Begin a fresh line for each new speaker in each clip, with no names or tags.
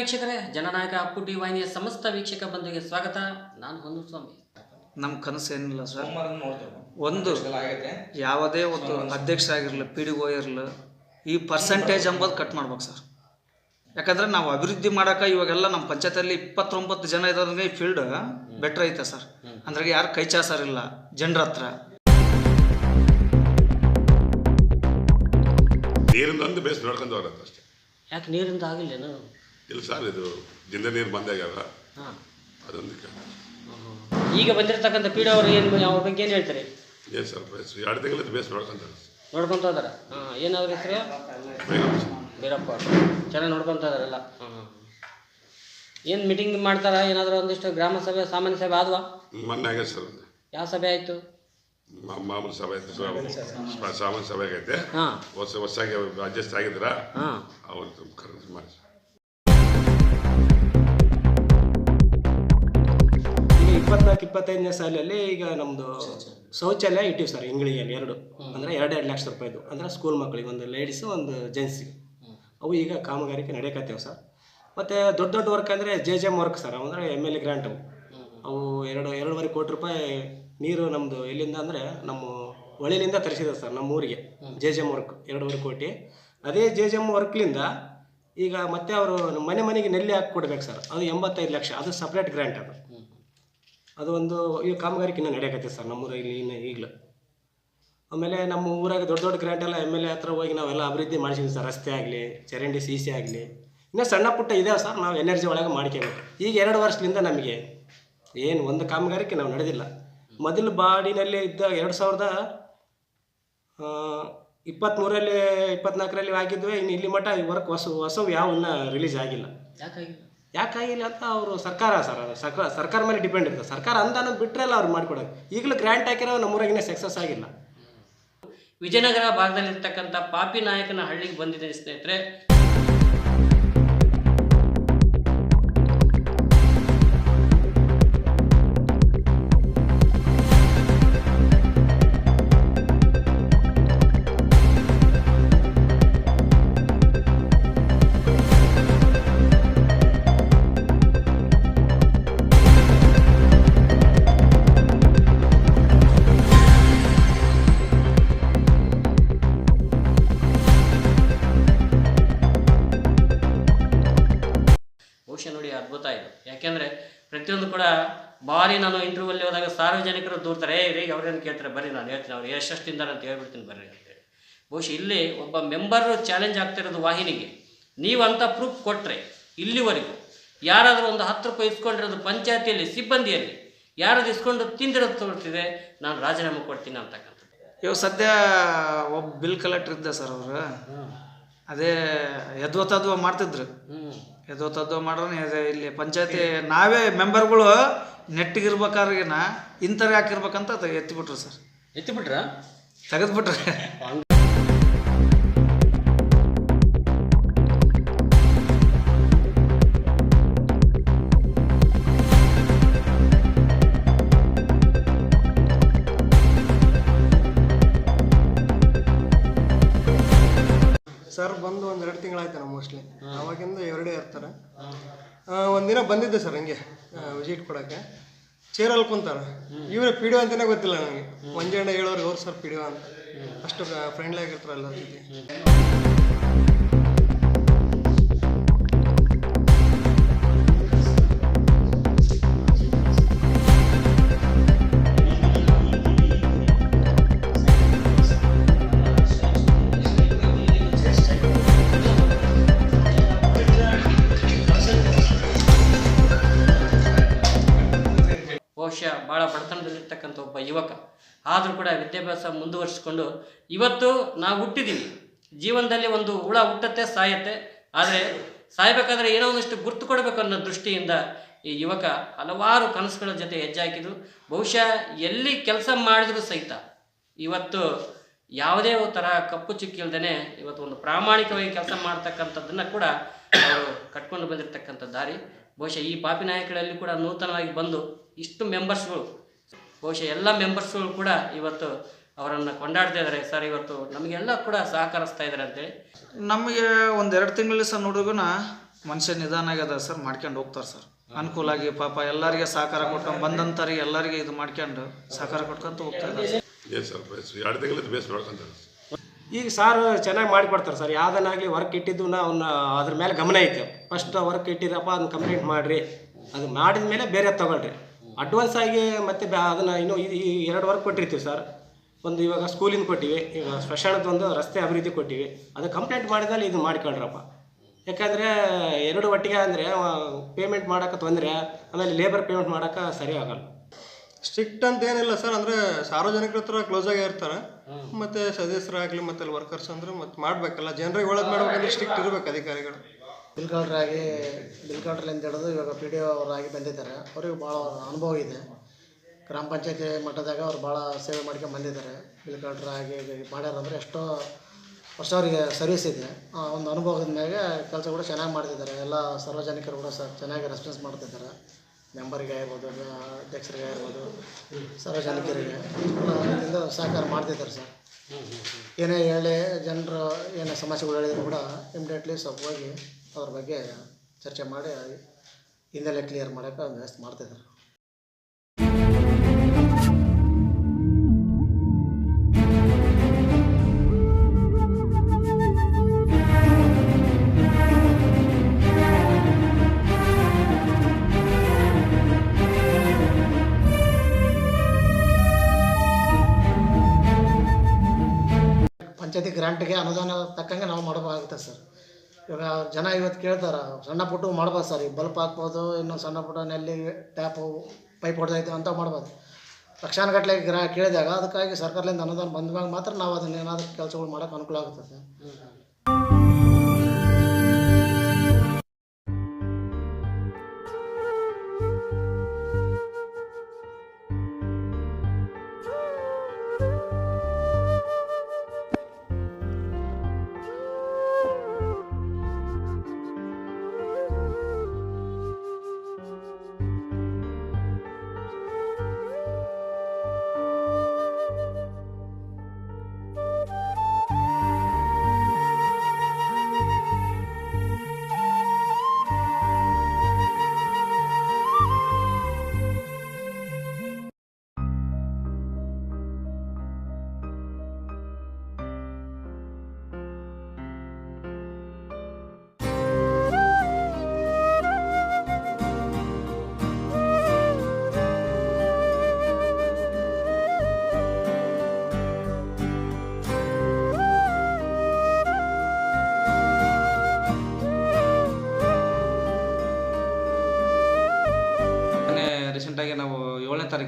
ವೀಕ್ಷಕರೇ ಜನನಾಯಕ ಅಪ್ಪು ಟಿ ವಾಹಿನಿಯ ಸಮಸ್ತ ವೀಕ್ಷಕ ಬಂಧುಗೆ ಸ್ವಾಗತ. ನಾನು ಹೊಂದು ಸ್ವಾಮಿ.
ನಮ್ಮ ಕನಸು ಏನಿಲ್ಲ ಸರ್. ಒಂದು ಯಾವುದೇ ಒಂದು ಅಧ್ಯಕ್ಷರಾಗಿರಲಿ ಪಿ ಡಿ ಓ ಇರಲಿ ಈ ಪರ್ಸೆಂಟೇಜ್ ಎಂಬುದು ಕಟ್ ಮಾಡ್ಬೇಕು ಸರ್. ಯಾಕಂದ್ರೆ ನಾವು ಅಭಿವೃದ್ಧಿ ಮಾಡೋಕೆ ಇವಾಗೆಲ್ಲ ನಮ್ಮ ಪಂಚಾಯತಲ್ಲಿ ಇಪ್ಪತ್ತೊಂಬತ್ತು ಜನ ಇರೋದ್ರಿಂದ ಈ ಫೀಲ್ಡ್ ಬೆಟ್ರ್ ಐತೆ ಸರ್. ಅಂದ್ರೆ ಯಾರು ಕೈ ಚಾಸರಿಲ್ಲ ಜನರ ಹತ್ರ.
ನೀರಿಂದ ಬೇಸ್ ನೋಡ್ಕೊಂಡು ಹೋಗುತ್ತೆ ಅಷ್ಟೇ.
ಯಾಕೆ ನೀರಿಂದ ಆಗಿಲ್ಲೇನು?
ಇಲ್ಲ ಸರ್ ಇದು ಜಿಂದ ನೀರು ಬಂದಾಗ್ಯಾವ
ಹಾಂ.
ಅದೊಂದು ಕ-
ಈಗ ಬಂದಿರತಕ್ಕಂಥ ಪೀಡೆ ಅವರು ಏನು ಅವ್ರ ಬಗ್ಗೆ ಏನು ಹೇಳ್ತಾರೆ?
ಏನು ಸರ್ ಬೇಸ್ ಎರಡು ತಿಂಗಳ ಬೇಸ್ ನೋಡ್ಕೊಂತಾರೆ
ನೋಡ್ಕೊಂತ ಇದಾರ ಹಾಂ ಏನಾದ್ರು ಹೆಸರು? ಬೀರಪ್ಪ ಚೆನ್ನಾಗಿ ನೋಡ್ಕೊಂತ ಇದಾರಲ್ಲ ಹಾಂ ಹಾಂ. ಏನು ಮೀಟಿಂಗ್ ಮಾಡ್ತಾರ? ಏನಾದರೂ ಒಂದಿಷ್ಟು ಗ್ರಾಮ ಸಭೆ ಸಾಮಾನ್ಯ ಸಭೆ ಆದ್ವಾ?
ಮೊನ್ನೆ ಆಗ್ಯದ ಸರ್ ಒಂದು.
ಯಾವ ಸಭೆ ಆಯಿತು?
ಮಾಮೂಲಿ ಸಭೆ ಆಯಿತು ಸರ್ ಸಾಮಾನ್ಯ ಸಭೆ. ಆಗೈತೆ
ಹಾಂ.
ಹೊಸ ಹೊಸಾಗಿ ಅಡ್ಜಸ್ಟ್ ಆಗಿದ್ರ
ಹಾಂ.
ಅವತ್ತು ಕರೆದು ಮಾಡಿ
ಇಪ್ಪತ್ನಾಲ್ಕು ಇಪ್ಪತ್ತೈದನೇ ಸಾಲಲ್ಲಿ ಈಗ ನಮ್ಮದು ಶೌಚಾಲಯ ಇಟ್ಟಿವಿ ಸರ್ ಇಂಗ್ಳಿಗೆಯಲ್ಲಿ ಎರಡು. ಅಂದರೆ ಎರಡು ಎರಡು ಲಕ್ಷ ರೂಪಾಯಿದು ಅಂದರೆ ಸ್ಕೂಲ್ ಮಕ್ಕಳಿಗೆ ಒಂದು ಲೇಡೀಸು ಒಂದು ಜೆಂಟ್ಸಿಗೆ ಅವು ಈಗ ಕಾಮಗಾರಿಕೆ ನಡೆಯಕತ್ತೇವೆ ಸರ್. ಮತ್ತು ದೊಡ್ಡ ದೊಡ್ಡ ವರ್ಕ್ ಅಂದರೆ J J M work sir ಅಂದರೆ ಎಂ ಎಲ್ ಎ ಗ್ರ್ಯಾಂಟ್ ಅವು. ಅವು ಎರಡು ಎರಡೂವರೆ ಕೋಟಿ ರೂಪಾಯಿ ನೀರು ನಮ್ಮದು ಎಲ್ಲಿಂದ ಅಂದರೆ ನಮ್ಮ ಹೊಳಿಲಿಂದ ತರಿಸಿದೆ ಸರ್ ನಮ್ಮ ಊರಿಗೆ. ಜೆ ಜೆ ಎಂ ವರ್ಕ್ ಎರಡೂವರೆ ಕೋಟಿ. ಅದೇ ಜೆ ಜೆ ಎಂ ವರ್ಕ್ಲಿಂದ ಈಗ ಮತ್ತೆ ಅವರು ಮನೆ ಮನೆಗೆ ನೆಲ್ಲಿ ಹಾಕಿ ಕೊಡ್ಬೇಕು ಸರ್. ಅದು ಎಂಬತ್ತೈದು ಲಕ್ಷ ಅದು ಸಪ್ರೇಟ್ ಗ್ರ್ಯಾಂಟ್ ಅದು. ಅದು ಒಂದು ಈ ಕಾಮಗಾರಿಕೆ ಇನ್ನೂ ನಡೆಯಕತ್ತೆ ಸರ್ ನಮ್ಮೂರ ಇಲ್ಲಿ ಇನ್ನು ಈಗಲೂ. ಆಮೇಲೆ ನಮ್ಮ ಊರಾಗ ದೊಡ್ಡ ದೊಡ್ಡ ಗ್ರ್ಯಾಂಟ್ ಎಲ್ಲ ಎಂ ಎಲ್ ಎ ಹತ್ರ ಹೋಗಿ ನಾವೆಲ್ಲ ಅಭಿವೃದ್ಧಿ ಮಾಡಿಸಿದ್ವಿ ಸರ್, ರಸ್ತೆ ಆಗಲಿ, ಚರಂಡಿ ಸಿ ಸಿ ಆಗಲಿ. ಇನ್ನೂ ಸಣ್ಣ ಪುಟ್ಟ ಇದೆ ಸರ್, ನಾವು ಎನರ್ಜಿ ಒಳಗೆ ಮಾಡ್ಕೋಬೇಕು. ಈಗ ಎರಡು ವರ್ಷದಿಂದ ನಮಗೆ ಏನು ಒಂದು ಕಾಮಗಾರಿಕೆ ನಾವು ನಡೆದಿಲ್ಲ. ಮೊದಲು ಬಾಡಿನಲ್ಲಿ ಇದ್ದ ಎರಡು ಸಾವಿರದ ಇಪ್ಪತ್ತ್ಮೂರಲ್ಲಿ ಇಪ್ಪತ್ನಾಲ್ಕರಲ್ಲಿ ಆಗಿದ್ವಿ, ಇನ್ನು ಇಲ್ಲಿ ಮಟ್ಟ ಈ ವರ್ಕ್ ಹೊಸ ಹೊಸವು ಯಾವ ರಿಲೀಸ್ ಆಗಿಲ್ಲ.
ಯಾಕಾಗಿಲ್ಲ
ಯಾಕಾಗಿಲ್ಲ ಅಂತ ಅವರು ಸರ್ಕಾರ ಸರ್, ಅದು ಸರ್ಕಾರ ಸರ್ಕಾರ ಮೇಲೆ ಡಿಪೆಂಡ್ ಇರ್ತದೆ ಸರ್ಕಾರ ಅನುದಾನ ಬಿಟ್ಟರೆಲ್ಲ ಅವ್ರು ಮಾಡಿಕೊಡೋದು. ಈಗಲೂ ಗ್ರ್ಯಾಂಟ್ ಹಾಕಿರೋ ನಮ್ಮೂರಾಗಿನ ಸಕ್ಸಸ್ ಆಗಿಲ್ಲ.
ವಿಜಯನಗರ ಭಾಗದಲ್ಲಿರ್ತಕ್ಕಂಥ ಪಾಪಿ ನಾಯಕನ ಹಳ್ಳಿಗೆ ಬಂದಿದೆ ಸ್ನೇಹಿತರೆ. ಅದ್ಭುತ ಇದು. ಯಾಕೆಂದರೆ ಪ್ರತಿಯೊಂದು ಕೂಡ ಭಾರಿ ನಾನು ಇಂಟರ್ವ್ಯೂಲ್ಲಿ ಹೋದಾಗ ಸಾರ್ವಜನಿಕರು ದೂರ್ತಾರೆ ಏ ರೀ ಅವ್ರೇನು ಕೇಳ್ತಾರೆ? ಬರ್ರಿ ನಾನು ಹೇಳ್ತೀನಿ ಅವ್ರು ಎಷ್ಟೆಷ್ಟು ತಿಂದಾರೆ ಅಂತ ಹೇಳ್ಬಿಡ್ತೀನಿ ಬರ್ರಿ ಅಂತೇಳಿ ಬಹುಶಃ ಇಲ್ಲಿ ಒಬ್ಬ ಮೆಂಬರ್ ಚಾಲೆಂಜ್ ಆಗ್ತಿರೋದು ವಾಹಿನಿಗೆ. ಅಂತ ಪ್ರೂಫ್ ಕೊಟ್ಟರೆ ಇಲ್ಲಿವರೆಗೂ ಯಾರಾದರೂ ಒಂದು ಹತ್ತು ರೂಪಾಯಿ ಇಸ್ಕೊಂಡಿರೋದು ಪಂಚಾಯತಿಯಲ್ಲಿ ಸಿಬ್ಬಂದಿಯಲ್ಲಿ ಯಾರು ಇಸ್ಕೊಂಡು ತಿಂದಿರೋದು ತೋರ್ತಿದೆ ನಾನು ರಾಜೀನಾಮೆ ಕೊಡ್ತೀನಿ ಅಂತಕ್ಕಂಥದ್ದು.
ಇವಾಗ ಸದ್ಯ ಒಬ್ಬ ಬಿಲ್ ಕಲೆಕ್ಟರ್ ಇದ್ದ ಸರ್ ಅವರು. ಅದೇ ಯದ್ವತದ್ವ ಮಾಡ್ತಿದ್ರು.
ಹ್ಞೂ
ತದ್ದೋ ಮಾಡ್ರೆ ಇದೆ ಇಲ್ಲಿ ಪಂಚಾಯತಿ ನಾವೇ ಮೆಂಬರ್ಗಳು ನೆಟ್ಟಿಗಿರ್ಬೇಕಾದ್ರಿಗಿನ ಇಂಥವ್ರು ಯಾಕಿರ್ಬೇಕಂತ ಅದು ಎತ್ತಿಬಿಟ್ರು ಸರ್.
ಎತ್ತಿಬಿಟ್ರಾ?
ತೆಗೆದ್ಬಿಟ್ರೆ.
ಮೋಸ್ಟ್ಲಿ ಅವಾಗಿಂದ ಎರಡೇ ಇರ್ತಾರೆ. ಒಂದಿನ ಬಂದಿದ್ದೆ ಸರ್ ಹಂಗೆ ವಿಸಿಟ್ ಕೊಡೋಕ್ಕೆ. ಚೇರಲ್ಲಿ ಕುಂತಾರೆ. ಇವರೇ ಪಿ ಡಿ ಒ ಅಂತಲೇ ಗೊತ್ತಿಲ್ಲ ನನಗೆ. ಮಂಜಣ್ಣ ಹೇಳೋರು ಅವ್ರು ಸರ್ ಪಿ ಡಿ ಒ ಅಂತ. ಅಷ್ಟು ಫ್ರೆಂಡ್ಲಿ ಆಗಿರ್ತಾರೆ ಎಲ್ಲರ ಜೊತೆ.
ಯುವಕ. ಆದರೂ ಕೂಡ ವಿದ್ಯಾಭ್ಯಾಸ ಮುಂದುವರಿಸಿಕೊಂಡು ಇವತ್ತು ನಾವು ಹುಟ್ಟಿದ್ದೀವಿ ಜೀವನದಲ್ಲಿ ಒಂದು ಹುಳ ಹುಟ್ಟತ್ತೆ, ಸಾಯತ್ತೆ. ಆದರೆ ಸಾಯಬೇಕಾದ್ರೆ ಏನೋ ಒಂದಿಷ್ಟು ಗುರ್ತು ಕೊಡಬೇಕು ಅನ್ನೋ ದೃಷ್ಟಿಯಿಂದ ಈ ಯುವಕ ಹಲವಾರು ಕನಸುಗಳ ಜೊತೆ ಹೆಜ್ಜೆ ಹಾಕಿದ್ರು ಬಹುಶಃ ಎಲ್ಲಿ ಕೆಲಸ ಮಾಡಿದ್ರು ಸಹಿತ ಇವತ್ತು ಯಾವುದೇ ಥರ ಕಪ್ಪು ಚುಕ್ಕಿ ಇಲ್ದೇ ಇವತ್ತು ಒಂದು ಪ್ರಾಮಾಣಿಕವಾಗಿ ಕೆಲಸ ಮಾಡ್ತಕ್ಕಂಥದ್ದನ್ನು ಕೂಡ ಅವರು ಕಟ್ಕೊಂಡು ಬಂದಿರತಕ್ಕಂಥ ದಾರಿ. ಬಹುಶಃ ಈ ಪಾಪಿ ನಾಯಕಗಳಲ್ಲಿ ಕೂಡ ನೂತನವಾಗಿ ಬಂದು ಇಷ್ಟು ಮೆಂಬರ್ಸ್ಗಳು ಬಹುಶಃ ಎಲ್ಲ ಮೆಂಬರ್ಸ್ಗಳು ಕೂಡ ಇವತ್ತು ಅವರನ್ನು ಕೊಂಡಾಡ್ತಾ ಇದ್ದಾರೆ ಸರ್ ಇವತ್ತು ನಮಗೆಲ್ಲ ಕೂಡ ಸಹಕರಿಸ್ತಾ ಇದ್ದಾರೆ ಅಂತೇಳಿ
ನಮಗೆ ಒಂದು ಎರಡು ತಿಂಗಳಲ್ಲಿ ಸರ್ ನೋಡಿಗುನ ಮನುಷ್ಯ ನಿಧಾನ ಆಗ್ಯದ ಸರ್ ಮಾಡ್ಕೊಂಡು ಹೋಗ್ತಾರೆ ಸರ್. ಅನುಕೂಲ ಆಗಿ ಪಾಪ ಎಲ್ಲರಿಗೆ ಸಹಕಾರ ಕೊಟ್ಕೊಂಡು ಬಂದಂಥವ್ರಿಗೆ ಎಲ್ಲರಿಗೆ ಇದು ಮಾಡ್ಕೊಂಡು ಸಹಕಾರ ಕೊಟ್ಕೊಂತ ಹೋಗ್ತಾ ಇದ್ದಾರೆ
ಏನು ಸರ್ ಬೇಸ್ ಎರಡು ತಿಂಗಳಿಂದ ಬೇಸ್ ಮಾಡ್ಕೊಂತಾರೆ
ಈಗ ಸಾರ್ ಚೆನ್ನಾಗಿ ಮಾಡಿಕೊಡ್ತಾರೆ ಸರ್. ಯಾವುದನ್ನಾಗಲಿ ವರ್ಕ್ ಇಟ್ಟಿದ್ದು ಅವನ್ನ ಅದ್ರ ಮೇಲೆ ಗಮನ ಐತೆ. ಫಸ್ಟ್ ವರ್ಕ್ ಇಟ್ಟಿದ್ರಪ್ಪ ಅದನ್ನ ಕಂಪ್ಲೀಟ್ ಮಾಡಿರಿ. ಅದು ಮಾಡಿದ ಮೇಲೆ ಬೇರೆ ತಗೊಳ್ರಿ. ಅಡ್ವಾನ್ಸ್ ಆಗಿ ಮತ್ತೆ ಬ್ಯಾ ಅದನ್ನು ಇನ್ನೂ ಈ ಈ ಎರಡು ವರ್ಕ್ ಕೊಟ್ಟಿರ್ತೀವಿ ಸರ್ ಒಂದು ಇವಾಗ ಸ್ಕೂಲಿಂದ ಕೊಟ್ಟಿವಿ ಈಗ ಒಂದು ರಸ್ತೆ ಅಭಿವೃದ್ಧಿ ಕೊಟ್ಟಿವಿ. ಅದು ಕಂಪ್ಲೇಂಟ್ ಮಾಡಿದ್ಮೇಲೆ ಇದು ಮಾಡ್ಕೊಳ್ರಪ್ಪ. ಯಾಕಂದರೆ ಎರಡು ಒಟ್ಟಿಗೆ ಅಂದರೆ ಪೇಮೆಂಟ್ ಮಾಡೋಕೆ ತೊಂದರೆ ಆಮೇಲೆ ಲೇಬರ್ ಪೇಮೆಂಟ್ ಮಾಡೋಕೆ ಸರಿ ಆಗಲ್ಲ.
ಸ್ಟ್ರಿಕ್ಟ್ ಅಂತ ಏನಿಲ್ಲ ಸರ್ ಅಂದರೆ ಸಾರ್ವಜನಿಕರ ಹತ್ರ ಕ್ಲೋಸ್ ಆಗಿ ಇರ್ತಾರೆ. ಮತ್ತು ಸದಸ್ಯರಾಗಲಿ ಮತ್ತೆ ಅಲ್ಲಿ ವರ್ಕರ್ಸ್ ಅಂದ್ರೆ ಮತ್ತೆ ಮಾಡಬೇಕಲ್ಲ. ಜನರಿಗೆ ಒಳಗೆ ಮಾಡ್ಬೇಕಂದ್ರೆ ಸ್ಟ್ರಿಕ್ಟ್ ಇರ್ಬೇಕು ಅಧಿಕಾರಿಗಳು.
ಬಿಲ್ ಆಗಿ ಬಿಲ್ ಕೌಂಟ್ರಲ್ಲಿ ಹಿಡಿದು ಇವಾಗ ಪಿ ಡಿ ಅವರಾಗಿ ಬಂದಿದ್ದಾರೆ. ಅವ್ರಿಗೆ ಭಾಳ ಅನುಭವ ಇದೆ. ಗ್ರಾಮ ಪಂಚಾಯತಿ ಮಟ್ಟದಾಗ ಅವ್ರು ಭಾಳ ಸೇವೆ ಮಾಡ್ಕೊಂಡು ಬಂದಿದ್ದಾರೆ. ಬಿಲ್ ಕೌಂಟ್ರ್ ಆಗಿ ಮಾಡ್ಯಾರ ಅಂದರೆ ಎಷ್ಟೋ ವರ್ಷ ಅವರಿಗೆ ಸರ್ವಿಸ್ ಇದೆ. ಆ ಒಂದು ಅನುಭವದ ಮೇಲೆ ಕೆಲಸ ಕೂಡ ಚೆನ್ನಾಗಿ ಮಾಡ್ತಿದ್ದಾರೆ. ಎಲ್ಲ ಸಾರ್ವಜನಿಕರು ಕೂಡ ಸಹ ಚೆನ್ನಾಗಿ ರೆಸ್ಪಾನ್ಸ್ ಮಾಡ್ತಿದ್ದಾರೆ. ಮೆಂಬರಿಗೆ ಆಗಿರ್ಬೋದು ಅಧ್ಯಕ್ಷರಿಗೆ ಆಗಿರ್ಬೋದು, ಸಾರ್ವಜನಿಕರಿಗೆ ಇದರಿಂದ ಸಹಕಾರ ಮಾಡ್ತಿದ್ದಾರೆ ಸರ್. ಏನೇ ಹೇಳಿ ಜನರು ಏನೇ ಸಮಸ್ಯೆಗಳು ಹೇಳಿದ್ರು ಕೂಡ ಇಮಿಡಿಯೇಟ್ಲಿ ಸ್ವಲ್ಪ ಹೋಗಿ ಅದ್ರ ಬಗ್ಗೆ ಚರ್ಚೆ ಮಾಡಿ ಹಿಂದೆಲ್ಲೇ ಕ್ಲಿಯರ್ ಮಾಡೋಕ್ಕೆ ವ್ಯವಸ್ಥೆ ಮಾಡ್ತಿದ್ದಾರೆ. ಪಂಚಾಯತಿ ಗ್ರಾಂಟ್ಗೆ ಅನುದಾನ ತಕ್ಕಂಗೆ ನಾವು ಮಾಡಬೇಕಾಗುತ್ತೆ ಸರ್. ಇವಾಗ ಜನ ಇವತ್ತು ಕೇಳ್ತಾರೆ, ಸಣ್ಣ ಪುಟ್ಟು ಮಾಡ್ಬೋದು ಸರ್, ಈ ಬಲ್ಪ್ ಹಾಕ್ಬೋದು ಇನ್ನು ಸಣ್ಣ ಪುಟ್ಟ ನಲ್ಲಿ ಟ್ಯಾಪು ಪೈಪ್ ಹೊಡೆದೈತೆ ಅಂತ ಮಾಡ್ಬೋದು. ಲಕ್ಷಾನುಗಟ್ಟಲೆ ಗ್ರಾ ಕೇಳಿದಾಗ ಅದಕ್ಕಾಗಿ ಸರ್ಕಾರದಿಂದ ಅನುದಾನ ಬಂದಾಗ ಮಾತ್ರ ನಾವು ಅದನ್ನ ಏನಾದರೂ ಕೆಲಸಗಳು ಮಾಡೋಕ್ಕೆ ಅನುಕೂಲ ಆಗುತ್ತೆ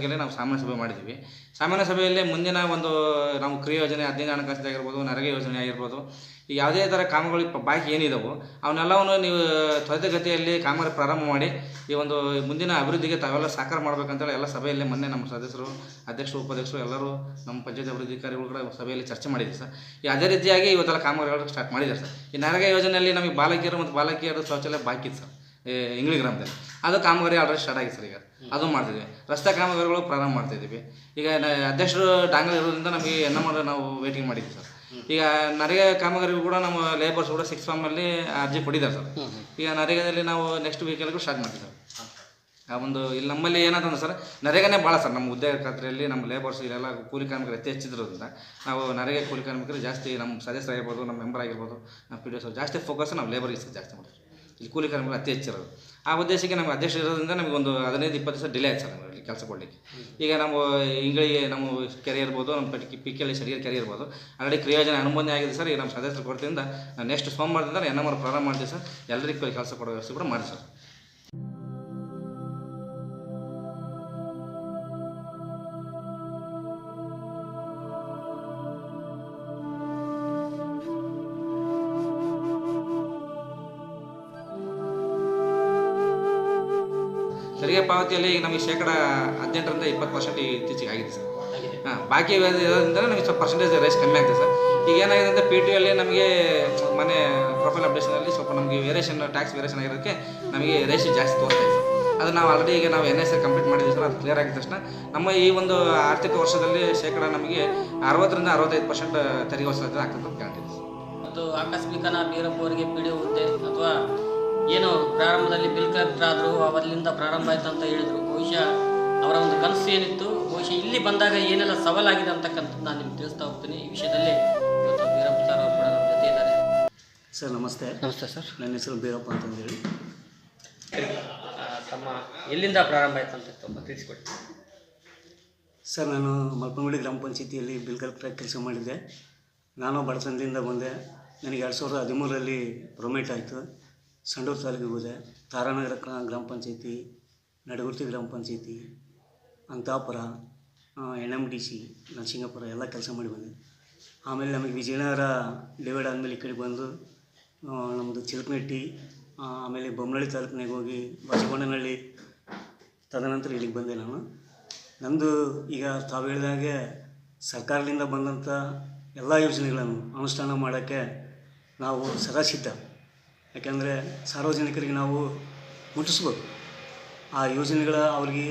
ತಾರೀಕಲ್ಲಿ ನಾವು ಸಾಮಾನ್ಯ ಸಭೆ ಮಾಡಿದ್ದೀವಿ. ಸಾಮಾನ್ಯ ಸಭೆಯಲ್ಲಿ ಮುಂದಿನ ಒಂದು, ನಾವು ಕ್ರಿಯೋಜನೆ ಹದಿನೈದು ಹಣಕಾಸು ಆಗಿರ್ಬೋದು, ನರೇಗಾ ಯೋಜನೆ ಆಗಿರ್ಬೋದು, ಈ ಯಾವುದೇ ಥರ ಕಾಮಗಳು ಬಾಕಿ ಏನಿದಾವೋ, ಅವನ್ನೆಲ್ಲವನ್ನು ನೀವು ತ್ವರಿತಗತಿಯಲ್ಲಿ ಕಾಮಗಾರಿ ಪ್ರಾರಂಭ ಮಾಡಿ, ಈ ಒಂದು ಮುಂದಿನ ಅಭಿವೃದ್ಧಿಗೆ ತಾವೆಲ್ಲ ಸಾಕಾರ ಮಾಡ್ಬೇಕಂತೇಳಿ ಎಲ್ಲ ಸಭೆಯಲ್ಲಿ ಮೊನ್ನೆ ನಮ್ಮ ಸದಸ್ಯರು, ಅಧ್ಯಕ್ಷರು, ಉಪಾಧ್ಯಕ್ಷರು ಎಲ್ಲರೂ ನಮ್ಮ ಪಂಚಾಯತ್ ಅಭಿವೃದ್ಧಿ ಅಧಿಕಾರಿಗಳು ಕೂಡ ಸಭೆಯಲ್ಲಿ ಚರ್ಚೆ ಮಾಡಿದ್ದೀವಿ ಸರ್. ಈ ಅದೇ ರೀತಿಯಾಗಿ ಇವತ್ತೆಲ್ಲ ಕಾಮಗಾರಿಗಳು ಸ್ಟಾರ್ಟ್ ಮಾಡಿದ್ದಾರೆ ಸರ್. ಈ ನರೇಗಾ ಯೋಜನೆಯಲ್ಲಿ ನಮಗೆ ಬಾಲಕಿಯರು ಮತ್ತು ಬಾಲಕಿಯರು ಶೌಚಾಲಯ ಬಾಕಿ ಸರ್. ಇಂಗ್ಳಿ ಗ್ರಾಮದಲ್ಲಿ. ಅದು ಕಾಮಗಾರಿ ಆಲ್ರೆಡಿ ಸ್ಟಾರ್ಟ್ ಆಗಿದೆ ಸರ್ ಈಗ. ಅದು ಮಾಡ್ತಿದ್ವಿ. ರಸ್ತೆ ಕಾಮಗಾರಿಗಳು ಪ್ರಾರಂಭ ಮಾಡ್ತಿದ್ದೀವಿ ಈಗ ಅಧ್ಯಕ್ಷರು ಡಾಂಗಲ್ ಇರೋದ್ರಿಂದ ನಮಗೆ ಎನ್ ಎಂ ನಾವು ವೇಟಿಂಗ್ ಮಾಡಿದ್ವಿ ಸರ್. ಈಗ ನರೇಗಾ ಕಾಮಗಾರಿಗೂ ಕೂಡ ನಮ್ಮ ಲೇಬರ್ಸ್ ಕೂಡ ಸಿಕ್ಸ್ ಫಾರ್ಮಲ್ಲಿ ಅರ್ಜಿ ಕೊಟ್ಟಿದ್ದಾರೆ ಸರ್. ಈಗ ನರೇಗಾದಲ್ಲಿ ನಾವು ನೆಕ್ಸ್ಟ್ ವೀಕಲ್ಲಿ ಸ್ಟಾರ್ಟ್ ಮಾಡ್ತೀವಿ ಸರ್. ಆ ಒಂದು ಇಲ್ಲಿ ನಮ್ಮಲ್ಲಿ ಏನಂತಂದ್ರೆ ಸರ್ ನರೇಗಾನೇ ಭಾಳ ಸರ್ ನಮ್ಮ ಉದ್ಯೋಗ ಖಾತ್ರಿಯಲ್ಲಿ ನಮ್ಮ ಲೇಬರ್ಸ್ ಇಲ್ಲೆಲ್ಲ ಕೂಲಿ ಕಾರ್ಮಿಕರು ಅತಿ ಹೆಚ್ಚಿದ್ರಿಂದ ನಾವು ನರೇಗಾ ಕೂಲಿ ಕಾರ್ಮಿಕರು ಜಾಸ್ತಿ ನಮ್ಮ ಸದಸ್ಯರಾಗಿರ್ಬೋದು ನಮ್ಮ ಮೆಂಬರ್ ಆಗಿರ್ಬೋದು ನಮ್ಮ ಪಿ ಡಿ ಎಸ್ ಜಾಸ್ತಿ ಫೋಕಸ್ ನಾವು ಲೇಬರ್ಗೆ ಜಾಸ್ತಿ ಮಾಡ್ತೀವಿ. ಕೂಲಿ ಕಾರ್ಮಿಕರು ಅತಿ ಹೆಚ್ಚಿರೋದು. ಆ ಉದ್ದೇಶಕ್ಕೆ ನಮ್ಮ ಅಧ್ಯಕ್ಷ ಇರೋದ್ರಿಂದ ನಮಗೆ ಒಂದು ಹದಿನೈದು ಇಪ್ಪತ್ತು ದಿವಸ ಡಿಲೇ ಆಯ್ತು ಸರ್ ನಮಗೆ ಇಲ್ಲಿ ಕೆಲಸ ಕೊಡಲಿಕ್ಕೆ ಈಗ ನಾವು ಇಂಗಳಿಗೆ ನಮ್ಮ ಕೆರೆ ಇರ್ಬೋದು ನಮ್ಮ ಪಿ ಪಿ ಕೆ ಸರಿಯಾಗಿ ಕೆರೆ ಇರ್ಬೋದು. ಆಲ್ರೆಡಿ ಕ್ರಿಯೋಜನೆ ಅನುಮೋದನೆ ಆಗಿದೆ ಸರ್ ಈಗ ನಮ್ಮ ಸದಸ್ಯರು ಕೊಡ್ತಿಯಿಂದ ನೆಕ್ಸ್ಟ್ ಸೋಮವಾರದಿಂದ ಎನ್ ಎಂ ಆರ್ ಪ್ರಾರಂಭ ಮಾಡ್ತೀವಿ ಸರ್. ಎಲ್ಲರಿಗೂ ಕೆಲಸ ಕೊಡೋ ವ್ಯವಸ್ಥೆ ಕೂಡ ಮಾಡಿ ಸರ್. ಈಗ ನಮಗೆ ಶೇಕಡ ಹದಿನೆಂಟರಿಂದ ಇಪ್ಪತ್ತು ಪರ್ಸೆಂಟ್ ಇತ್ತೀಚೆಗೆ ಆಗಿದೆ ಸರ್. ಹಾಂ ಬಾಕಿ ಇರೋದ್ರಿಂದ ನಮಗೆ ಸ್ವಲ್ಪ ಪರ್ಸೆಂಟೇಜ್ ರೇಸ್ ಕಮ್ಮಿ ಆಗ್ತದೆ ಸರ್. ಈಗ ಏನಾಗಿದೆ ಅಂದರೆ ಪಿ ಟಿ ಅಲ್ಲಿ ನಮಗೆ ಮನೆ ಪ್ರೊಫೈಲ್ ಅಪ್ಡೇಷನಲ್ಲಿ ಸ್ವಲ್ಪ ನಮಗೆ ವೇರಿಯೇಷನ್ ಟ್ಯಾಕ್ಸ್ ವೇರಿಯೇಷನ್ ಆಗಿರೋದಕ್ಕೆ ನಮಗೆ ರೇಷ್ ಜಾಸ್ತಿ ತೋರಿಸ್ತಾ ಇದೆ ಸರ್. ಅದು ನಾವು ಆಲ್ರೆಡಿ ಈಗ ನಾವು ಎನ್ ಎಸ್ ಕಂಪ್ಲೀಟ್ ಮಾಡಿದ್ದೀವಿ ಸರ್ ಅದು ಕ್ಲಿಯರ್ ಆಗಿದ ತಕ್ಷಣ ನಮ್ಮ ಈ ಒಂದು ಆರ್ಥಿಕ ವರ್ಷದಲ್ಲಿ ಶೇಕಡ ನಮಗೆ ಅರವತ್ತರಿಂದ ಅರವತ್ತೈದು ಪರ್ಸೆಂಟ್ ತೆರಿಗೆ ಹೊಸ ಆಗ್ತದೆ ಅಂತ ಕೇಳ್ತೀವಿ
ಮತ್ತು ಆಕಸ್ಮಿಕನ ಬೀರಪ್ಪ ಅವರಿಗೆ ಪಿ ಡಿ ಹುದ್ದೆ ಅಥವಾ ಏನು ಪ್ರಾರಂಭದಲ್ಲಿ ಬಿಲ್ ಕಲೆಕ್ಟರ್ ಆದರು ಅವರಿಂದ ಪ್ರಾರಂಭ ಆಯಿತು ಅಂತ ಹೇಳಿದರು. ಬಹುಶಃ ಅವರ ಒಂದು ಕನಸು ಏನಿತ್ತು? ಬಹುಶಃ ಇಲ್ಲಿ ಬಂದಾಗ ಏನೆಲ್ಲ ಸವಾಲಾಗಿದೆ ಅಂತಕ್ಕಂಥದ್ದು ನಾನು ನಿಮ್ಗೆ ತಿಳಿಸ್ತಾ ಹೋಗ್ತೀನಿ. ಈ ವಿಷಯದಲ್ಲಿ ಇವತ್ತು ಬೀರಪ್ಪ ಸರ್ ಅವರು ಕೂಡ ನಮ್ಮ ಜೊತೆ ಇದ್ದಾರೆ.
ಸರ್ ನಮಸ್ತೆ.
ನಮಸ್ತೆ ಸರ್.
ನನ್ನ ಹೆಸರು ಬೀರಪ್ಪ ಅಂತಂದೇಳಿ.
ತಮ್ಮ ಎಲ್ಲಿಂದ ಪ್ರಾರಂಭ ಆಯಿತು ಅಂತ ತುಂಬ ತಿಳಿಸ್ಕೊಡಿ.
ಸರ್ ನಾನು ಮಲ್ಪನಗುಡಿ ಗ್ರಾಮ ಪಂಚಾಯತಿಯಲ್ಲಿ ಬಿಲ್ ಕಲೆಕ್ಟರ್ ಕೆಲಸ ಮಾಡಿದ್ದೆ. ನಾನು ಬಡತನದಿಂದ ಬಂದೆ. ನನಗೆ ಎರಡು ಸಾವಿರದ ಹದಿಮೂರರಲ್ಲಿ ಪ್ರೊಮೇಟ್ ಆಯಿತು. ಸಂಡೂರು ತಾಲೂಕಿಗೆ ಹೋದೆ. ತಾರಾನಗರ ಗ್ರಾಮ ಪಂಚಾಯತಿ, ನಡಗುರ್ತಿ ಗ್ರಾಮ ಪಂಚಾಯತಿ, Antapura N M D C, Narasingapura ಎಲ್ಲ ಕೆಲಸ ಮಾಡಿ ಬಂದೆ. ಆಮೇಲೆ ನಮಗೆ ವಿಜಯನಗರ ಡಿವೈಡ್ ಆದಮೇಲೆ ಈ ಕಡೆ ಬಂದು ನಮ್ಮದು ಚಿಲ್ಕನಟ್ಟಿ ಆಮೇಲೆ ಬೊಮ್ಮನಹಳ್ಳಿ ತಾಲೂಕಿನಾಗ ಹೋಗಿ ಬಸವಣ್ಣನಹಳ್ಳಿ ತದನಂತರ ಇಲ್ಲಿಗೆ ಬಂದೆ ನಾನು. ನಂದು ಈಗ ತಾವು ಹೇಳಿದಾಗೆ ಸರ್ಕಾರದಿಂದ ಬಂದಂಥ ಎಲ್ಲ ಯೋಜನೆಗಳನ್ನು ಅನುಷ್ಠಾನ ಮಾಡೋಕ್ಕೆ ನಾವು ಸದಾ ಸಿದ್ಧ. ಯಾಕೆಂದರೆ ಸಾರ್ವಜನಿಕರಿಗೆ ನಾವು ಮುಟ್ಟಿಸ್ಬೇಕು ಆ ಯೋಜನೆಗಳ ಅವ್ರಿಗೆ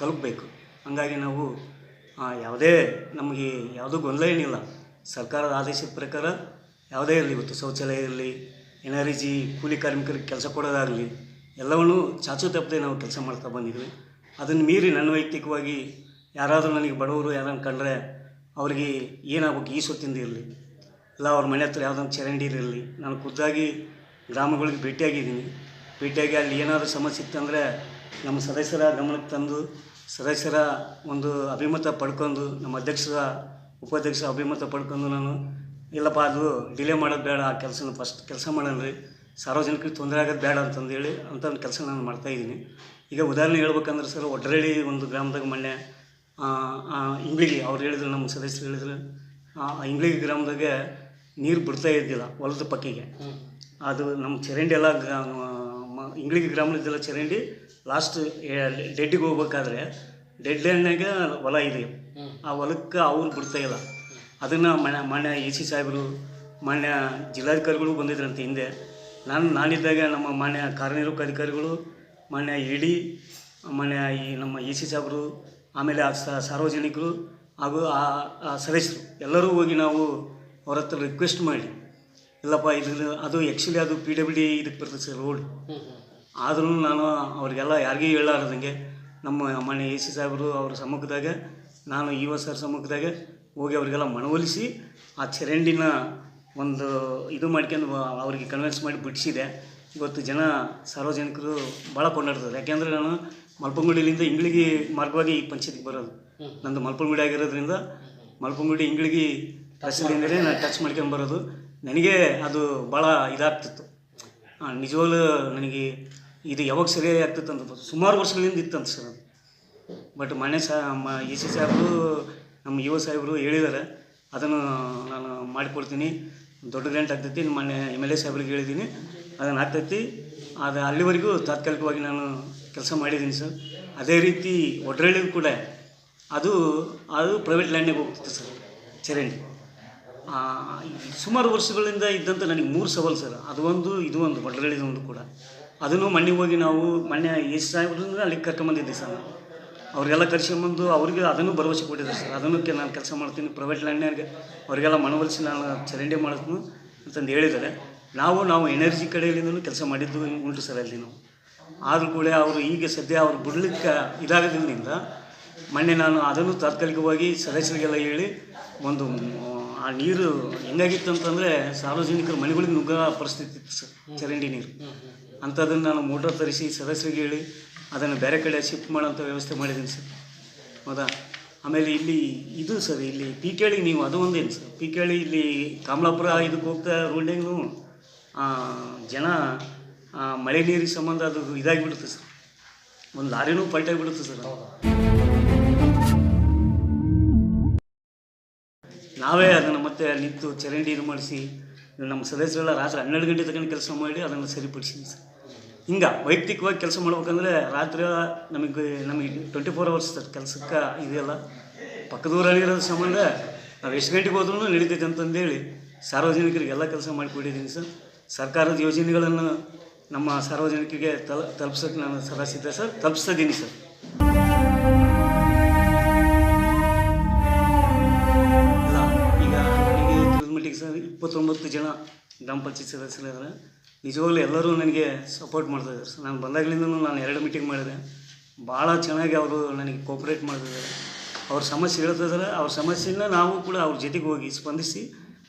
ತಲುಪಬೇಕು. ಹಾಗಾಗಿ ನಾವು ಯಾವುದೇ ನಮಗೆ ಯಾವುದೂ ಗೊಂದಲ ಏನಿಲ್ಲ. ಸರ್ಕಾರದ ಆದೇಶದ ಪ್ರಕಾರ ಯಾವುದೇ ಇರಲಿ, ಇವತ್ತು ಶೌಚಾಲಯ ಇರಲಿ ಎನ್ ಆರ್ ಜಿ ಕೂಲಿ ಕಾರ್ಮಿಕರಿಗೆ ಕೆಲಸ ಕೊಡೋದಾಗಲಿ, ಎಲ್ಲವನ್ನೂ ಚಾಚು ತಪ್ಪದೆ ನಾವು ಕೆಲಸ ಮಾಡ್ತಾ ಬಂದಿದ್ವಿ. ಅದನ್ನು ಮೀರಿ ನನ್ನ ವೈಯಕ್ತಿಕವಾಗಿ ಯಾರಾದರೂ ನನಗೆ ಬಡವರು ಯಾರನ್ನು ಕಂಡ್ರೆ ಅವರಿಗೆ ಏನಾಗಬೇಕು, ಈ ಸೊತ್ತಿಂದ ಇರಲಿ. ಇಲ್ಲ ಅವ್ರ ಮನೆ ಹತ್ರ ಯಾವುದೊಂದು ಚರಂಡಿ ಇರಲಿ. ನಾನು ಖುದ್ದಾಗಿ ಗ್ರಾಮಗಳಿಗೆ ಭೇಟಿಯಾಗಿದ್ದೀನಿ. ಭೇಟಿಯಾಗಿ ಅಲ್ಲಿ ಏನಾದರೂ ಸಮಸ್ಯೆ ಇತ್ತಂದರೆ ನಮ್ಮ ಸದಸ್ಯರ ಗಮನಕ್ಕೆ ತಂದು, ಸದಸ್ಯರ ಒಂದು ಅಭಿಮತ ಪಡ್ಕೊಂಡು, ನಮ್ಮ ಅಧ್ಯಕ್ಷರ ಉಪಾಧ್ಯಕ್ಷ ಅಭಿಮತ ಪಡ್ಕೊಂಡು ನಾನು, ಇಲ್ಲಪ್ಪ, ಅದು ಡಿಲೇ ಮಾಡೋದು ಬೇಡ, ಆ ಕೆಲಸನ ಫಸ್ಟ್ ಕೆಲಸ ಮಾಡೋಣ್ರಿ ಸಾರ್ವಜನಿಕರಿಗೆ ತೊಂದರೆ ಆಗೋದು ಬೇಡ ಅಂತಂದೇಳಿ ಅಂತ ಒಂದು ಕೆಲಸ ನಾನು ಮಾಡ್ತಾಯಿದ್ದೀನಿ ಈಗ ಉದಾಹರಣೆ ಹೇಳ್ಬೇಕಂದ್ರೆ ಸರ್, ಒಡ್ರಳ್ಳಿ ಒಂದು ಗ್ರಾಮದಾಗ ಮೊನ್ನೆ ಇಂಗ್ಳಿಗೆ ಅವ್ರು ಹೇಳಿದ್ರು, ನಮ್ಮ ಸದಸ್ಯರು ಹೇಳಿದ್ರು. ಆ ಇಂಗ್ಳಿಗೆ ಗ್ರಾಮದಾಗೆ ನೀರು ಬಿಡ್ತಾ ಇದ್ದಿಲ್ಲ ಹೊಲದ ಪಕ್ಕಿಗೆ. ಅದು ನಮ್ಮ ಚರಂಡಿ ಎಲ್ಲ ಇಂಗ್ಳಿಗೆ ಗ್ರಾಮದಲ್ಲ ಚರಂಡಿ. ಲಾಸ್ಟ್ ಡೆಡ್ಡಿಗೆ ಹೋಗ್ಬೇಕಾದ್ರೆ ಡೆಡ್ ಲ್ಯಾಂಡ್ನಾಗ ಹೊಲ ಇದೆ. ಆ ಹೊಲಕ್ಕೆ ಅವ್ರು ಬಿಡ್ತಾ ಇಲ್ಲ. ಅದನ್ನು ಮನೆ ಮಾನ್ಯ ಎ ಸಿ ಸಾಹೇಬರು ಮಾನ್ಯ ಜಿಲ್ಲಾಧಿಕಾರಿಗಳು ಬಂದಿದ್ರಂತೆ ಹಿಂದೆ. ನಾನು ನಾನಿದ್ದಾಗ ನಮ್ಮ ಮಾನ್ಯ ಕಾರ್ಯನಿರ್ವಾಹಕ ಅಧಿಕಾರಿಗಳು ಮಾನ್ಯ ಇಡಿ ಡಿ ಮಾನ್ಯ ಈ ನಮ್ಮ ಎ ಸಿ ಸಾಹೇಬರು ಆಮೇಲೆ ಸಾರ್ವಜನಿಕರು ಹಾಗೂ ಆ ಆ ಸದಸ್ಯರು ಎಲ್ಲರೂ ಹೋಗಿ ನಾವು ಅವ್ರ ಹತ್ರ ರಿಕ್ವೆಸ್ಟ್ ಮಾಡಿ ಇಲ್ಲಪ್ಪ ಇದು ಅದು ಆ್ಯಕ್ಚುಲಿ ಅದು ಪಿ ಡಬ್ಲ್ಯೂ ಡಿ ಇದಕ್ಕೆ ಬರ್ತದೆ ಸರ್ ರೋಡ್ ಆದ್ರೂ ನಾನು ಅವ್ರಿಗೆಲ್ಲ ಯಾರಿಗೂ ಹೇಳಾರ್ದಂಗೆ ನಮ್ಮ ಮನೆ ಎ ಸಿ ಸಾಹೇಬರು ಅವ್ರ ಸಮ್ಮುಖದಾಗ ನಾನು ಇ ಒ ಸರ್ ಸಮ್ಮುಖದಾಗ ಹೋಗಿ ಅವರಿಗೆಲ್ಲ ಮನವೊಲಿಸಿ ಆ ಚರಂಡಿನ ಒಂದು ಇದು ಮಾಡ್ಕೊಂಡು ಅವರಿಗೆ ಕನ್ವಿನ್ಸ್ ಮಾಡಿ ಬಿಡಿಸಿದೆ. ಇವತ್ತು ಜನ ಸಾರ್ವಜನಿಕರು ಭಾಳ ಕೊಂಡಾಡ್ತಾರೆ. ಯಾಕೆಂದರೆ ನಾನು ಮಲ್ಪಂಗುಡಿಲಿಂದ ಇಂಗ್ಳಿಗೆ ಮಾರ್ಗವಾಗಿ ಈ ಪಂಚಾಯತಿಗೆ ಬರೋದು. ನಂದು ಮಲ್ಪಂಗುಡಿ ಆಗಿರೋದ್ರಿಂದ ಮಲ್ಪಂಗುಡಿ ಇಂಗ್ಳಿಗಿ ರಸ್ತೆಯಿಂದಲೇ ನಾನು ಟಚ್ ಮಾಡ್ಕೊಂಡು ಬರೋದು ನನಗೆ ಅದು ಭಾಳ ಇದಾಗ್ತಿತ್ತು. ನಿಜವಾಗ್ಲು ನನಗೆ ಇದು ಯಾವಾಗ ಸರಿ ಆಗ್ತಿತ್ತು ಅಂತ ಸುಮಾರು ವರ್ಷಗಳಿಂದ ಇತ್ತಂತ ಸರ್ ಅದು. ಬಟ್ ಮನೆ ಸಹ ಇ ಸಿ ಸಾಹೇಬರು, ನಮ್ಮ ಯುವ ಸಾಹೇಬರು ಹೇಳಿದ್ದಾರೆ ಅದನ್ನು ನಾನು ಮಾಡಿಕೊಡ್ತೀನಿ. ದೊಡ್ಡ ಗ್ರ್ಯಾಂಟ್ ಆಗ್ತೈತಿ. ಮೊನ್ನೆ ಎಂ ಎಲ್ ಎ ಸಾಹೇಬ್ರಿಗೆ ಹೇಳಿದ್ದೀನಿ ಅದನ್ನು ಆಗ್ತೈತಿ. ಅದು ಅಲ್ಲಿವರೆಗೂ ತಾತ್ಕಾಲಿಕವಾಗಿ ನಾನು ಕೆಲಸ ಮಾಡಿದ್ದೀನಿ ಸರ್. ಅದೇ ರೀತಿ ಒಡ್ರಳ್ಳಿದು ಕೂಡ ಅದು ಅದು ಪ್ರೈವೇಟ್ ಲ್ಯಾಂಡಿಗೆ ಹೋಗ್ತಿತ್ತು ಸರ್. ಚರಂಡಿ. ಸುಮಾರು ವರ್ಷಗಳಿಂದ ಇದ್ದಂಥ ನನಗೆ ಮೂರು ಸವಾಲು ಸರ್. ಅದು ಒಂದು, ಇದು ಒಂದು ಒಂದು ಕೂಡ. ಅದನ್ನು ಮಣ್ಣಿಗೆ ಹೋಗಿ ನಾವು ಮಣ್ಣೆ ಎಷ್ಟು ಸಾಹೇಬ್ರಿಂದ ಅಲ್ಲಿಗೆ ಕರ್ಕೊಂಬಂದಿದ್ದೆ ಸರ್ ನಾವು ಅವ್ರಿಗೆಲ್ಲ ಕರ್ಸ್ಕೊಂಬಂದು ಅವ್ರಿಗೆ ಅದನ್ನು ಭರವಸೆ ಕೊಟ್ಟಿದ್ದಾರೆ ಸರ್. ಅದನ್ನು ನಾನು ಕೆಲಸ ಮಾಡ್ತೀನಿ. ಪ್ರೈವೇಟ್ ಲ್ಯಾಂಡ್ನಾಗೆ ಅವರಿಗೆಲ್ಲ ಮನವೊಲಿಸಿ ನಾನು ಚರಂಡಿ ಮಾಡಿದ್ನು ಅಂತಂದು ಹೇಳಿದ್ದಾರೆ. ನಾವು ನಾವು ಎನರ್ಜಿ ಕಡೆಯಿಂದಲೂ ಕೆಲಸ ಮಾಡಿದ್ದು ಉಂಟು ಸರ್ ಅಲ್ಲಿ ನಾವು. ಆದರೂ ಕೂಡ ಅವರು ಈಗ ಸದ್ಯ ಅವರು ಬಿಡ್ಲಿಕ್ಕೆ ಇದಾಗೋದ್ರಿಂದ ಮೊನ್ನೆ ನಾನು ಅದನ್ನು ತಾತ್ಕಾಲಿಕವಾಗಿ ಸದಸ್ಯರಿಗೆಲ್ಲ ಹೇಳಿ ಒಂದು ಆ ನೀರು ಹೆಂಗಾಗಿತ್ತು ಅಂತಂದರೆ ಸಾರ್ವಜನಿಕರ ಮನೆಗಳಿಗೆ ನುಗ್ಗೋ ಪರಿಸ್ಥಿತಿ ಇತ್ತು ಸರ್ ಚರಂಡಿ ನೀರು. ಅಂಥದ್ದನ್ನು ನಾನು ಮೋಟರ್ ತರಿಸಿ ಸದಸ್ಯರಿಗೆ ಹೇಳಿ ಅದನ್ನು ಬೇರೆ ಕಡೆ ಶಿಫ್ಟ್ ಮಾಡೋಂಥ ವ್ಯವಸ್ಥೆ ಮಾಡಿದ್ದೀನಿ ಸರ್. ಹೌದಾ? ಆಮೇಲೆ ಇಲ್ಲಿ ಇದು ಸರ್ ಇಲ್ಲಿ ಪೀಕೇಳಿ ನೀವು ಅದು ಒಂದೇನು ಸರ್? ಪೀಕೇಳಿ ಇಲ್ಲಿ ಕಮಲಾಪುರ ಇದಕ್ಕೆ ಹೋಗ್ತಾ ರೋಡ್ನಾಗೂ ಜನ ಮಳೆ ನೀರಿಗೆ ಸಂಬಂಧ ಅದು ಇದಾಗಿಬಿಡುತ್ತೆ ಸರ್. ಒಂದು ಲಾರಿನೂ ಪಲ್ಟಾಗಿಬಿಡುತ್ತೆ ಸರ್ ನಾವೇ ಅದನ್ನು ಮತ್ತೆ ನಿಂತು ಚರಂಡಿ ಇದು ಮಾಡಿಸಿ ನಮ್ಮ ಸದಸ್ಯರೆಲ್ಲ ರಾತ್ರಿ ಹನ್ನೆರಡು ಗಂಟೆ ತಗೊಂಡು ಕೆಲಸ ಮಾಡಿ ಅದನ್ನು ಸರಿಪಡಿಸಿದ್ವಿ ಸರ್. ಹಿಂಗೆ ವೈಯಕ್ತಿಕವಾಗಿ ಕೆಲಸ ಮಾಡ್ಬೇಕಂದ್ರೆ ರಾತ್ರಿ ನಮಗೆ ನಮಗೆ ಟ್ವೆಂಟಿ ಫೋರ್ ಅವರ್ಸ್ ಸರ್ ಕೆಲಸಕ್ಕೆ ಇದೆಯಲ್ಲ ಪಕ್ಕದೂರಲ್ಲಿರೋ ಸಂಬಂಧ ನಾವು ಎಷ್ಟು ಗಂಟೆಗೆ ಹೋದ್ರೂ ನಡೀತೈತೆ ಅಂತಂದೇಳಿ ಸಾರ್ವಜನಿಕರಿಗೆ ಎಲ್ಲ ಕೆಲಸ ಮಾಡಿಕೊಟ್ಟಿದ್ದೀನಿ ಸರ್. ಸರ್ಕಾರದ ಯೋಜನೆಗಳನ್ನು ನಮ್ಮ ಸಾರ್ವಜನಿಕರಿಗೆ ತಲ ತಲುಪ್ಸೋಕ್ಕೆ ನಾನು ಸದಾ ಸಿದ್ಧ ಸರ್. ತಲುಪಿಸ್ತಿದ್ದೀನಿ ಸರ್. ಸರ್ ಇಪ್ಪತ್ತೊಂಬತ್ತು ಜನ ಗ್ರಾಮ ಪಂಚಾಯತ್ ಸದಸ್ಯರಿದ್ದಾರೆ. ನಿಜವಾಗ್ಲೂ ಎಲ್ಲರೂ ನನಗೆ ಸಪೋರ್ಟ್ ಮಾಡ್ತಾ ಇದ್ದಾರೆ. ಸರ್ ನಾನು ಬಂದಾಗಲಿಂದನೂ ನಾನು ಎರಡು ಮೀಟಿಂಗ್ ಮಾಡಿದೆ. ಭಾಳ ಚೆನ್ನಾಗಿ ಅವರು ನನಗೆ ಕೋಪ್ರೇಟ್ ಮಾಡ್ತಿದ್ದಾರೆ ಅವ್ರ ಸಮಸ್ಯೆ ಹೇಳ್ತಿದ್ದಾರೆ ಅವ್ರ ಸಮಸ್ಯೆನ ನಾವು ಕೂಡ ಅವ್ರ ಜೊತೆಗೆ ಹೋಗಿ ಸ್ಪಂದಿಸಿ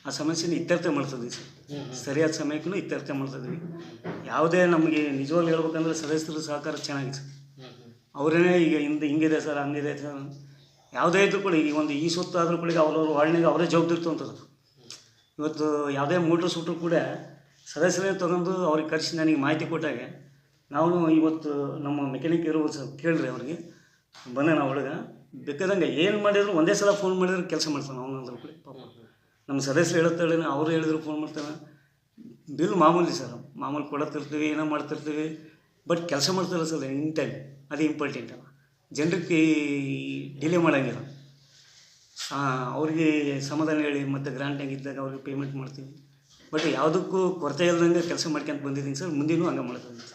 ಆ ಸಮಸ್ಯೆನ ಇತ್ಯರ್ಥ ಮಾಡ್ತಿದ್ವಿ ಸರ್. ಸರಿಯಾದ ಸಮಯಕ್ಕೂ ಇತ್ಯರ್ಥ ಮಾಡ್ತಿದ್ವಿ ಯಾವುದೇ ನಮಗೆ ನಿಜವಾಗ್ಲೂ ಹೇಳ್ಬೇಕಂದ್ರೆ ಸದಸ್ಯರು ಸಹಕಾರ ಚೆನ್ನಾಗಿದೆ ಸರ್. ಅವರೇನೇ ಈಗ ಹಿಂದೆ ಹಿಂಗಿದೆ ಸರ್, ಹಂಗಿದೆ ಸರ್. ಯಾವುದೇ ಇದ್ರೂ ಕೂಡ ಈಗ ಒಂದು ಈ ಸೊತ್ತು ಕೂಡ ಅವ್ರವ್ರ ವಾರ್ಡ್ನಾಗ ಅವರೇ ಜವಾಬ್ದಾರಿ ತೊಗೊಂತಾರೆ. ಇವತ್ತು ಯಾವುದೇ ಮೋಟ್ರ್ ಸುಟ್ಟರು ಕೂಡ ಸದಸ್ಯರೇ ತೊಗೊಂಡು ಅವ್ರಿಗೆ ಕರೆಸಿ ನನಗೆ ಮಾಹಿತಿ ಕೊಟ್ಟಾಗ ನಾವು ಇವತ್ತು ನಮ್ಮ ಮೆಕ್ಯಾನಿಕ್ ಸರ್ ಕೇಳ್ರಿ ಅವ್ರಿಗೆ. ಬಂದೆ ನಾವು ಹುಡುಗ ಬೇಕಾದಂಗೆ ಏನು ಮಾಡಿದ್ರು ಒಂದೇ ಸಲ ಫೋನ್ ಮಾಡಿದ್ರೆ ಕೆಲಸ ಮಾಡ್ತಾನೆ ಅವನು ಕೂಡ, ಪಾಪ. ನಮ್ಮ ಸದಸ್ಯರು ಹೇಳುತ್ತಾಳೆ, ಅವರು ಹೇಳಿದ್ರು ಫೋನ್ ಮಾಡ್ತಾನೆ. ಬಿಲ್ ಮಾಮೂಲಿ ಸರ್, ಮಾಮೂಲಿ ಕೊಡತ್ತಿರ್ತೀವಿ, ಏನೋ ಮಾಡ್ತಿರ್ತೀವಿ ಬಟ್ ಕೆಲಸ ಮಾಡ್ತಾರೆ ಸರ್ ಇನ್ ಟೈಮ್ ಅದು ಇಂಪಾರ್ಟೆಂಟ್ ಅಲ್ಲ. ಜನರಿಗೆ ಡಿಲೇ ಮಾಡೋಂಗಿಲ್ಲ. ಅವ್ರಿಗೆ ಸಮಾಧಾನ ಹೇಳಿ ಮತ್ತು ಗ್ರಾಂಟ್ ಇದ್ದಾಗ ಅವ್ರಿಗೆ ಪೇಮೆಂಟ್ ಮಾಡ್ತೀವಿ. ಬಟ್ ಯಾವುದಕ್ಕೂ ಕೊರತೆ ಇಲ್ಲದಂಗೆ ಕೆಲಸ ಮಾಡ್ಕೊಂತ ಬಂದಿದ್ದೀನಿ ಸರ್, ಮುಂದಿನೂ ಹಂಗೆ ಮಾಡ್ತೀನಿ ಸರ್.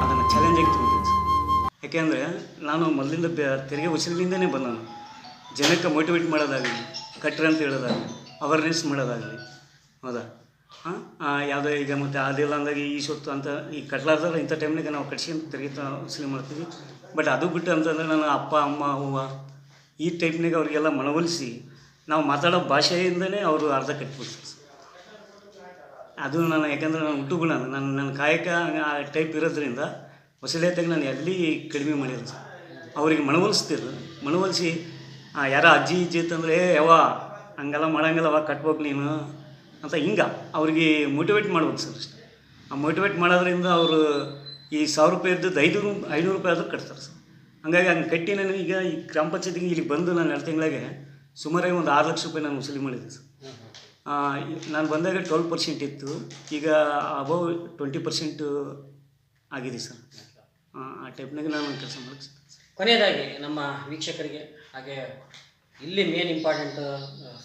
ಅದನ್ನು ಚಾಲೆಂಜಾಗಿ ತೊಗೊಂತೀನಿ ಸರ್. ಯಾಕೆಂದರೆ ನಾನು ಮೊದಲಿಂದ ತೆರಿಗೆ ವಸೂಲಿಂದನೇ ಬಂದನು ಜನಕ್ಕೆ ಮೋಟಿವೇಟ್ ಮಾಡೋದಾಗಲಿ, ಕಟ್ರೆ ಅಂತ ಹೇಳೋದಾಗಲಿ ಅವೇರ್ನೆಸ್ ಮಾಡೋದಾಗಲಿ, ಹೌದಾ? ಯಾವುದೇ ಈಗ ಮತ್ತು ಅದಿಲ್ಲ ಅಂದಾಗ ಈ ಸೊತ್ತು ಅಂತ, ಈ ಕಟ್ಲಾರ್ದಾಗ ಇಂಥ ಟೈಮ್ನಾಗ ನಾವು ಕಟ್ಸ್ಕೊಂಡು ತೆರಿಗೆ ಸಿನಿಮಾ ಮಾಡ್ತೀವಿ. ಬಟ್ ಅದು ಬಿಟ್ಟು ಅಂತಂದ್ರೆ ನನ್ನ ಅಪ್ಪ, ಅಮ್ಮ, ಅವ್ವ, ಈ ಟೈಪ್ನಾಗ ಅವರಿಗೆಲ್ಲ ಮನವೊಲಿಸಿ ನಾವು ಮಾತಾಡೋ ಭಾಷೆಯಿಂದನೇ ಅವರು ಅರ್ಧ ಕಟ್ಬಿಡ್ತಾರೆ ಸರ್ ಅದು ನಾನು ಯಾಕಂದರೆ ನಾನು ಹುಟ್ಟು ಗುಣ ನನ್ನ ನನ್ನ ಕಾಯಕ ಆ ಟೈಪ್ ಇರೋದ್ರಿಂದ ವಸೂಲಿಯಾತಾಗ ನಾನು ಎಲ್ಲಿ ಕಡಿಮೆ ಮಾಡಿಲ್ಲ ಸರ್ ಅವರಿಗೆ ಮನವೊಲಿಸ್ತಿರ್, ಮನವೊಲಿಸಿ ಯಾರ ಅಜ್ಜಿ, ಇಜ್ಜಿ ಇತ್ತಂದರೆ, ಏ, ಯವ್ವ, ಹಂಗೆಲ್ಲ ಮಾಡಂಗಿಲ್ಲವ ಕಟ್ಬೇಕು ನೀನು. ಅಂತ ಹಿಂಗೆ ಅವ್ರಿಗೆ ಮೋಟಿವೇಟ್ ಮಾಡ್ಬೇಕು ಸರ್ ಅಷ್ಟೇ. ಆ ಮೋಟಿವೇಟ್ ಮಾಡೋದ್ರಿಂದ ಅವರು ಈ ಸಾವಿರ ರೂಪಾಯಿ ಇದ್ದದ್ದು ಐದುನೂರು ಐನೂರು ರೂಪಾಯಿ ಆದರೂ ಕಟ್ತಾರೆ ಸರ್ ಹಂಗಾಗಿ ಹಂಗೆ ಕಟ್ಟಿ ನಾನು ಈಗ ಈ ಗ್ರಾಮ ಪಂಚಾಯತಿಗೆ ಇಲ್ಲಿ ಬಂದು ನಾನು ಎರಡು ತಿಂಗಳಿಗೆ ಸುಮಾರಾಗಿ ಒಂದು ಆರು ಲಕ್ಷ ರೂಪಾಯಿ ನಾನು ವಸೂಲಿ ಮಾಡಿದ್ದೆ ಸರ್ ನಾನು ಬಂದಾಗ ಟ್ವೆಲ್ ಪರ್ಸೆಂಟ್ ಇತ್ತು. ಈಗ ಅಬೌವ್ ಟ್ವೆಂಟಿ ಪರ್ಸೆಂಟು ಆಗಿದೆ ಸರ್ ಆ, ಟೈಪ್ನಾಗೆ ನಾನು ಕೆಲಸ ಮಾಡಕ್ಕೆ
ಕೊನೆಯದಾಗಿ ನಮ್ಮ ವೀಕ್ಷಕರಿಗೆ ಹಾಗೆ ಇಲ್ಲಿ ಮೇನ್ ಇಂಪಾರ್ಟೆಂಟ್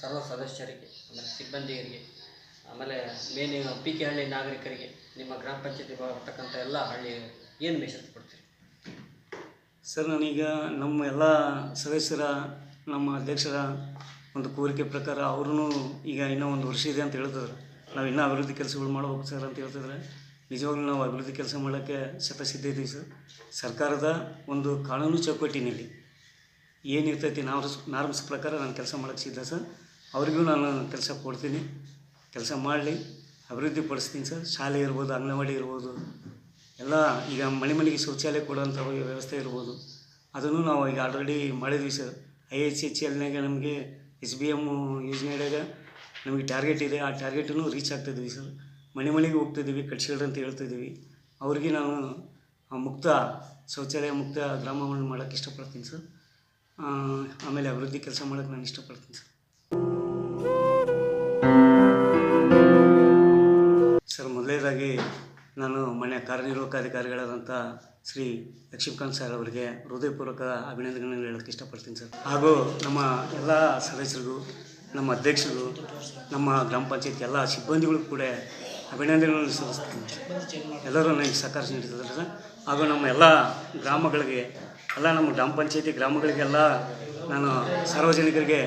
ಸರ್ವ ಸದಸ್ಯರಿಗೆ ಸಿಬ್ಬಂದಿಯರಿಗೆ ಆಮೇಲೆ ಮೇನ್ ಪಿ ಕೆ ಹಳ್ಳಿ ನಾಗರಿಕರಿಗೆ ನಿಮ್ಮ ಗ್ರಾಮ ಪಂಚಾಯತಿ ಬರ್ತಕ್ಕಂಥ ಎಲ್ಲ ಹಳ್ಳಿ ಏನು ಮೆಸೇಜ್ ಕೊಡ್ತೀರಿ?
ಸರ್, ನಾನೀಗ ನಮ್ಮ ಎಲ್ಲ ಸದಸ್ಯರ, ನಮ್ಮ ಅಧ್ಯಕ್ಷರ ಒಂದು ಕೋರಿಕೆ ಪ್ರಕಾರ ಅವ್ರೂ ಈಗ ಇನ್ನೂ ಒಂದು ವರ್ಷ ಇದೆ ಅಂತ ಹೇಳ್ತಿದ್ರು. ನಾವು ಇನ್ನೂ ಅಭಿವೃದ್ಧಿ ಕೆಲಸಗಳು ಮಾಡ್ಬೇಕು ಸರ್ ಅಂತ ಹೇಳ್ತಿದ್ರೆ ನಿಜವಾಗ್ಲೂ ನಾವು ಅಭಿವೃದ್ಧಿ ಕೆಲಸ ಮಾಡೋಕ್ಕೆ ಶತಸಿದ್ಧ ಇದ್ದೀವಿ ಸರ್. ಸರ್ಕಾರದ ಒಂದು ಕಾನೂನು ಚೌಕಟ್ಟಿನಲ್ಲಿ ಏನಿರ್ತೈತಿ ನಾರ್ಮ್ಸ್ ನಾರ್ಮ್ಸ್ ಪ್ರಕಾರ ನಾನು ಕೆಲಸ ಮಾಡೋಕ್ಕೆ ಸಿದ್ಧ ಸರ್. ಅವರಿಗೂ ನಾನು ಕೆಲಸ ಕೊಡ್ತೀನಿ. ಕೆಲಸ ಮಾಡಲಿ, ಅಭಿವೃದ್ಧಿ ಪಡಿಸ್ತೀನಿ ಸರ್. ಶಾಲೆ ಇರ್ಬೋದು, ಅಂಗನವಾಡಿ ಇರ್ಬೋದು. ಎಲ್ಲ ಈಗ ಮನೆ ಮನೆಗೆ ಶೌಚಾಲಯ ಕೊಡುವಂಥ ವ್ಯವಸ್ಥೆ ಇರ್ಬೋದು. ಅದನ್ನು ನಾವು ಈಗ ಆಲ್ರೆಡಿ ಮಾಡಿದ್ವಿ ಸರ್. ಐ ಎಚ್ ಎಚ್ ಎಲ್ನಾಗ ನಮಗೆ ಎಸ್ ಬಿ ಎಂ ಯೋಜನೆಯಾಗ ನಮಗೆ ಟಾರ್ಗೆಟ್ ಇದೆ. ಆ ಟಾರ್ಗೆಟನ್ನು ರೀಚ್ ಆಗ್ತಿದ್ವಿ ಸರ್. ಮನೆ ಮನೆಗೆ ಹೋಗ್ತಿದ್ದೀವಿ ಕಟ್ಸಿಳ್ರಿ ಅಂತ ಹೇಳ್ತಿದ್ದೀವಿ ಅವ್ರಿಗೆ ನಾನು ಮುಕ್ತ ಶೌಚಾಲಯ, ಮುಕ್ತ ಗ್ರಾಮವನ್ನು ಮಾಡೋಕ್ಕೆ ಇಷ್ಟಪಡ್ತೀನಿ ಸರ್. ಆಮೇಲೆ ಅಭಿವೃದ್ಧಿ ಕೆಲಸ ಮಾಡೋಕ್ಕೆ ನಾನು ಇಷ್ಟಪಡ್ತೀನಿ ಸರ್. ಸರ್, ಮೊದಲನೇದಾಗಿ ನಾನು ಮನೆ ಕಾರ್ಯನಿರ್ವಾಹಕ ಅಧಿಕಾರಿಗಳಾದಂಥ ಶ್ರೀ ಲಕ್ಷ್ಮೀಕಾಂತ್ ಸರ್ ಅವರಿಗೆ ಹೃದಯಪೂರ್ವಕ ಅಭಿನಂದನೆಗಳನ್ನು ಹೇಳೋಕ್ಕೆ ಇಷ್ಟಪಡ್ತೀನಿ ಸರ್. ಹಾಗೂ ನಮ್ಮ ಎಲ್ಲ ಸದಸ್ಯರಿಗೂ, ನಮ್ಮ ಅಧ್ಯಕ್ಷರು ನಮ್ಮ ಗ್ರಾಮ ಪಂಚಾಯತ್ ಎಲ್ಲ ಸಿಬ್ಬಂದಿಗಳು ಕೂಡ ಅಭಿನಂದನೆಗಳನ್ನು ಸಲ್ಲಿಸ್ತೀನಿ ಎಲ್ಲರೂ ನನಗೆ ಸಹಕಾರ ನೀಡಿದ್ದಾರೆ ಸರ್. ಹಾಗೂ ನಮ್ಮ ಎಲ್ಲ ಗ್ರಾಮಗಳಿಗೆ, ಎಲ್ಲ ನಮ್ಮ ಗ್ರಾಮ ಪಂಚಾಯತಿ ಗ್ರಾಮಗಳಿಗೆಲ್ಲ ನಾನು ಸಾರ್ವಜನಿಕರಿಗೆ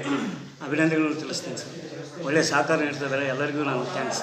ಅಭಿನಂದನೆಗಳನ್ನು ತಿಳಿಸ್ತೀನಿ ಸರ್. ಒಳ್ಳೆಯ ಸಹಕಾರ ನೀಡ್ತಿದ್ದಾರೆ ಎಲ್ಲರಿಗೂ ನಾನು thanks